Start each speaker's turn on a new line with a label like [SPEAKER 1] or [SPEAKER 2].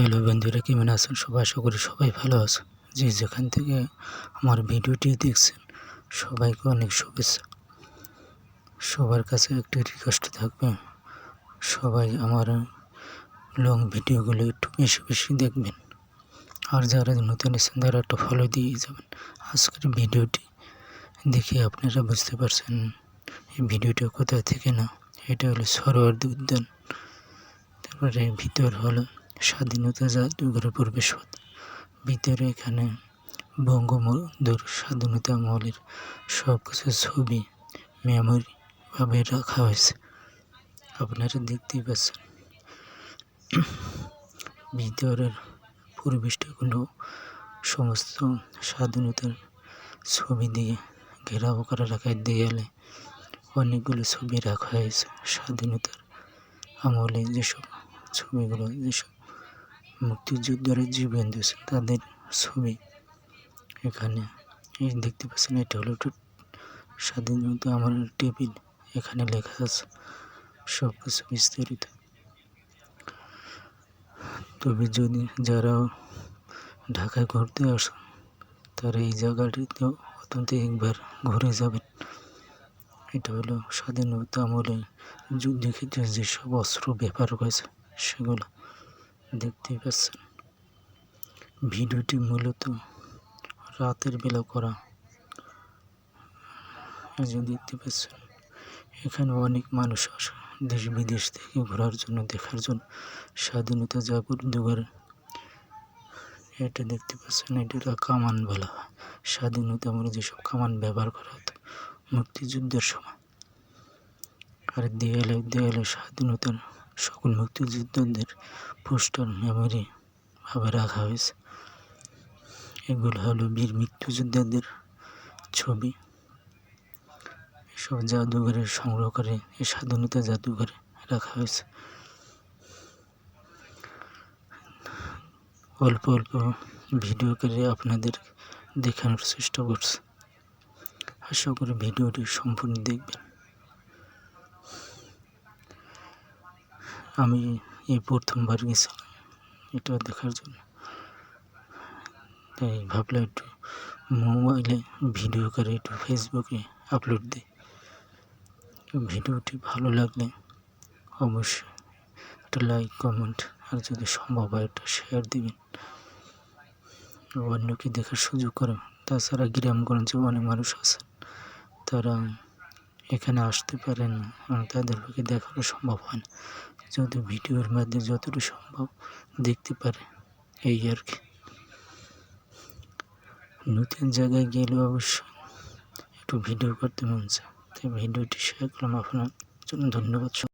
[SPEAKER 1] Hello বন্ধুরা, কেমন আছেন? সবাই আশা করি সবাই ভালো আছেন। যে যেখান থেকে আমার ভিডিওটি দেখছেন, সবাইকে অনেক শুভেচ্ছা। সবার কাছে একটি রিকোয়েস্ট থাকবে, সবাই আমার লং ভিডিওগুলো একটু বেশি বেশি দেখবেন। আর যারা নতুন এসেছেন তারা একটা ফলো দিয়ে যাবেন। আজকের ভিডিওটি দেখে আপনারা বুঝতে পারছেন এই ভিডিওটা কোথা থেকে না, এটা হলো সরোয়ার্দী উদ্যান। তারপরে ভিতর হলো স্বাধীনতা জাদুঘরে প্রবেশ পথ ভিতরে এখানে বঙ্গবন্ধুর স্বাধীনতা মহলের সব কিছু ছবি মেমোরি ভাবে রাখা হয়েছে। আপনারা দেখতেই পাচ্ছেন। ভিতরের পরিবেশটাগুলো সমস্ত স্বাধীনতার ছবি দিয়ে ঘেরাও করা রাখা, দেয়ালে অনেকগুলো ছবি রাখা হয়েছে। স্বাধীনতার আমলে যেসব ছবিগুলো, যেসব মুক্তিযোদ্ধারা জীবন দিয়েছেন তাদের ছবি এখানে। এই দেখতে পাচ্ছেন, এটা হলো একটু স্বাধীনতা আমার টেবিল। এখানে লেখা আছে সব কিছু বিস্তারিত। তবে যদি যারা ঢাকায় ঘুরতে আসেন তারা এই জায়গাটিতেও অত্যন্ত একবার ঘুরে যাবেন। এটা হলো স্বাধীনতা আমলে যুদ্ধক্ষেত্রে যেসব অস্ত্র ব্যবহার করেছে সেগুলো দেখতেই পাচ্ছেন। ভিডিওটি মূলত রাতের বেলা করা। যে দেখতে পাচ্ছেন, এখানে অনেক মানুষ আসে দেশ বিদেশ থেকে ঘোরার জন্য, দেখার জন্য। স্বাধীনতা জাগর এটা দেখতে পাচ্ছেন, এটা কামান বলা হয় স্বাধীনতা আমরা যেসব কামান ব্যবহার করা হতো, মুক্তিযুদ্ধের সময়। আর দেয়ালে দেয়ালে স্বাধীনতার সকল মুক্তিযোদ্ধাদের পোস্টার মেমোরি ভাবে রাখা হয়েছে। এগুলো হলো বীর মৃত্যুযোদ্ধাদের ছবি। এসব জাদুঘরে সংগ্রহ করে এই স্বাধীনতা জাদুঘরে রাখা হয়েছে। অল্প অল্প ভিডিও করে আপনাদের দেখানোর চেষ্টা করছে। আশা করি ভিডিওটি সম্পূর্ণ দেখবেন। আমি এই প্রথমবার গেছিলাম এটা দেখার জন্য। তাই ভাবলাম একটু মোবাইলে ভিডিও করে একটু ফেসবুকে আপলোড দিই। ভিডিওটি ভালো লাগলে অবশ্যই একটা লাইক কমেন্ট আর যদি সম্ভব হয় একটা শেয়ার দিবেন। অন্যকে দেখার সুযোগ করে তাছাড়া গ্রামগঞ্জে অনেক মানুষ আছে তারা এখানে আসতে পারেন না। দেখানো সম্ভব হয় না। যদি ভিডিওর মাধ্যমে যতটুকু সম্ভব দেখতে পারে, এই আর কি। নতুন জায়গায় গেলে অবশ্য একটু ভিডিও করতে মন চায়। তাই ভিডিওটি শেয়ার করলাম আপনার জন্য। ধন্যবাদ